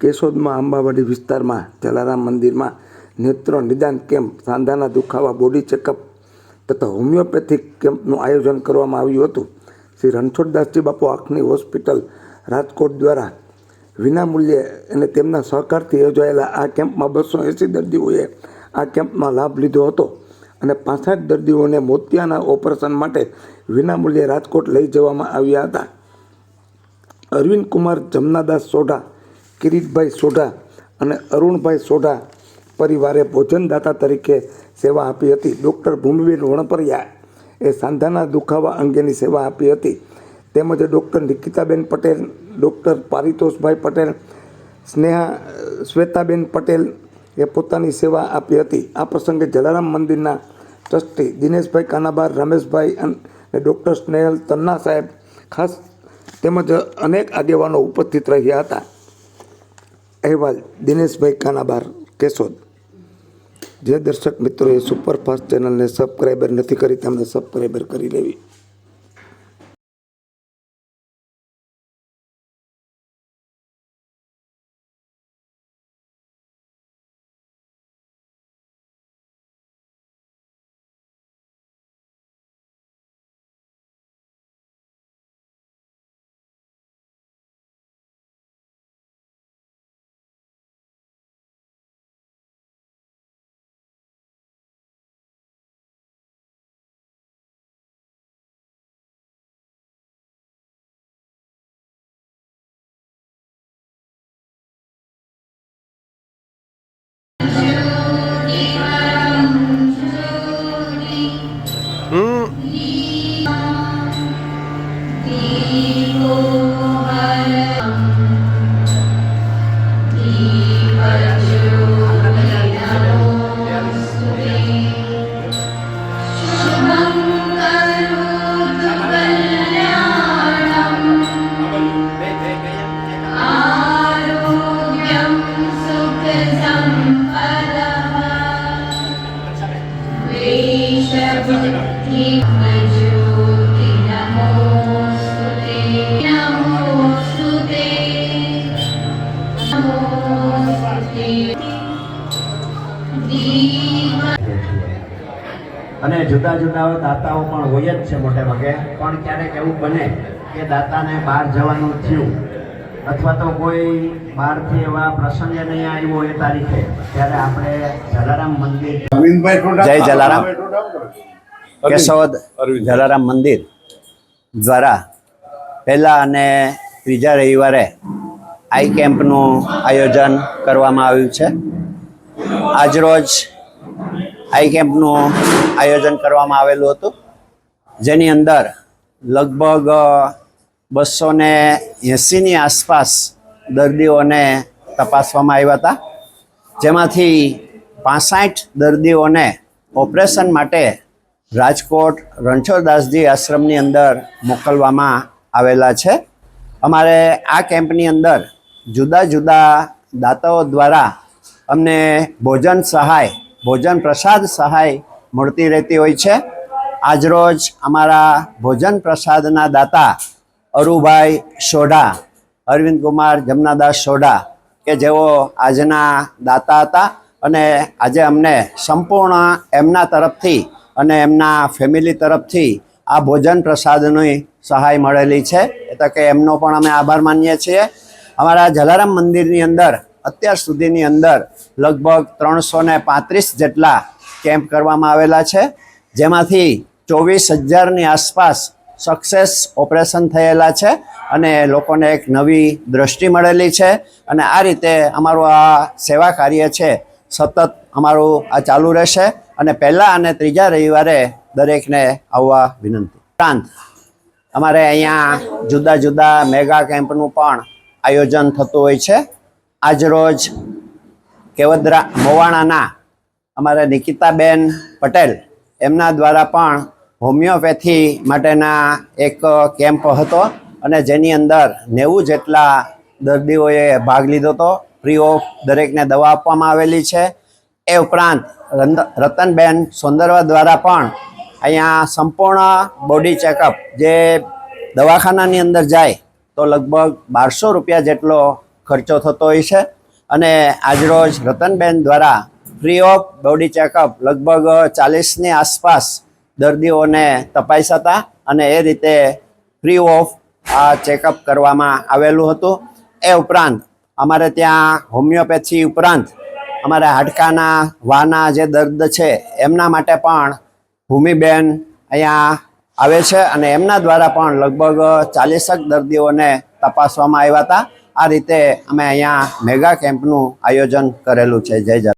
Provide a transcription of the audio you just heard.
કેશોદમાં આંબાવાડી વિસ્તારમાં, જલારામ મંદિરમાં નેત્ર નિદાન કેમ્પ, સાંધાના દુખાવા, બોડી ચેકઅપ તથા હોમિયોપેથિક કેમ્પનું આયોજન કરવામાં આવ્યું હતું. શ્રી રણછોડદાસજી બાપુ આંખની હોસ્પિટલ રાજકોટ દ્વારા વિનામૂલ્યે અને તેમના સહકારથી યોજાયેલા આ કેમ્પમાં બસો એંસી દર્દીઓએ આ કેમ્પમાં લાભ લીધો હતો અને પાસઠ દર્દીઓને મોતિયાના ઓપરેશન માટે વિનામૂલ્યે રાજકોટ લઈ જવામાં આવ્યા હતા. અરવિંદ કુમાર જમનાદાસ સોઢા કિરીટભાઈ સોઢા અને અરુણભાઈ સોઢા પરિવારે ભોજનદાતા તરીકે સેવા આપી હતી. ડૉક્ટર ભૂમિબેન વણપરિયા એ સાંધાના દુખાવા અંગેની સેવા આપી હતી. તેમજ ડૉક્ટર નિકિતાબેન પટેલ, ડૉક્ટર પારિતોષભાઈ પટેલ, સ્નેહા, શ્વેતાબેન પટેલ એ પોતાની સેવા આપી હતી. આ પ્રસંગે જલારામ મંદિરના ટ્રસ્ટી દિનેશભાઈ કાનાબાર, રમેશભાઈ અને ડૉક્ટર સ્નેહલ તન્ના સાહેબ ખાસ તેમજ અનેક આગેવાનો ઉપસ્થિત રહ્યા હતા. અહેવાલ દિનેશભાઈ કાનાબાર, કેશોદ. જે દર્શક મિત્રોએ સુપરફાસ્ટ ચેનલને સબસ્ક્રાઈબર નથી કરી, તેમણે સબસ્ક્રાઈબર કરી લેવી. અને જુદા જુદા દાતાઓ પણ હોય જ છે મોટે ભાગે. પણ ક્યારેક એવું બને કે દાતાને બહાર જવાનું થયું. અથવા તો કોઈ બહારથી એવા પ્રસંગે નહીં આવ્યો એ તારીખે ત્યારે આપણે જલારામ મંદિર જય જલારામ. કેશોદ જલારામ મંદિર દ્વારા પહેલા અને ત્રીજા રવિવારે આઈ કેમ્પનું આયોજન કરવામાં આવ્યું છે. આજરોજ આઈ કેમ્પનું આયોજન કરવામાં આવેલું હતું, જેની અંદર લગભગ બસો ને એંસીની આસપાસ દર્દીઓને તપાસવામાં આવ્યા હતા. જેમાંથી પાસઠ દર્દીઓને ઓપરેશન માટે રાજકોટ રણછોડદાસજી આશ્રમની અંદર મોકલવામાં આવેલા છે. અમારે આ કેમ્પની અંદર જુદા જુદા દાતાઓ દ્વારા અમને ભોજન સહાય ભોજન પ્રસાદ સહાય મળતી રહેતી હોય છે. આજરોજ અમારા ભોજન પ્રસાદના દાતા અરુભાઈ સોઢા, અરવિંદ કુમાર જમનાદાસ સોઢા કે જેઓ આજના દાતા હતા અને આજે અમને સંપૂર્ણ એમના તરફથી અને એમના ફેમિલી તરફથી આ ભોજન પ્રસાદની સહાય મળેલી છે. એટલે કે એમનો પણ અમે આભાર માનીએ છીએ. અમારા જલારામ મંદિરની અંદર અત્યાર સુધીની અંદર લગભગ ત્રણસો ને પાંત્રીસ જેટલા કેમ્પ કરવામાં આવેલા છે. જેમાંથી ચોવીસ હજારની આસપાસ સક્સેસ ઓપરેશન થયેલા છે અને લોકોને એક નવી દ્રષ્ટિ મળેલી છે. અને આ રીતે અમારું આ સેવા કાર્ય છે સતત અમારું આ ચાલુ રહેશે. અને પહેલા અને ત્રીજા રવિવારે દરેકને આવવા વિનંતી. ઉપરાંત અમારે અહીંયા જુદા જુદા મેગા કેમ્પનું પણ આયોજન થતું હોય છે. આજરોજ કેવદરા મોવાણાના અમારા નિકિતાબેન પટેલ એમના દ્વારા પણ હોમિયોપેથી માટેના એક કેમ્પ હતો અને જેની અંદર નેવું જેટલા દર્દીઓએ ભાગ લીધો હતો. ફ્રી ઓફ દરેકને દવા આપવામાં આવેલી છે. એ ઉપરાંત રતનબેન સોંદરવા દ્વારા પણ અહીંયા સંપૂર્ણ બોડી ચેકઅપ જે દવાખાનાની અંદર જાય તો લગભગ બારસો રૂપિયા જેટલો ખર્ચો થતો હોય છે. અને આજરોજ રતનબેન દ્વારા ફ્રી ઓફ બોડી ચેકઅપ લગભગ ચાલીસની આસપાસ દર્દીઓને તપાસ્યા હતા અને એ રીતે ફ્રી ઓફ આ ચેકઅપ કરવામાં આવેલું હતું. એ ઉપરાંત અમારે ત્યાં હોમિયોપેથી ઉપરાંત અમારા હાડકાના વાના જે દર્દ છે એમના માટે પણ ભૂમિબેન અહીંયા આવે છે અને એમના દ્વારા પણ લગભગ ચાલીસક દર્દીઓને તપાસવામાં આવ્યા હતા. આ રીતે અમે અહીંયા મેગા કેમ્પનું આયોજન કરેલું છે. જય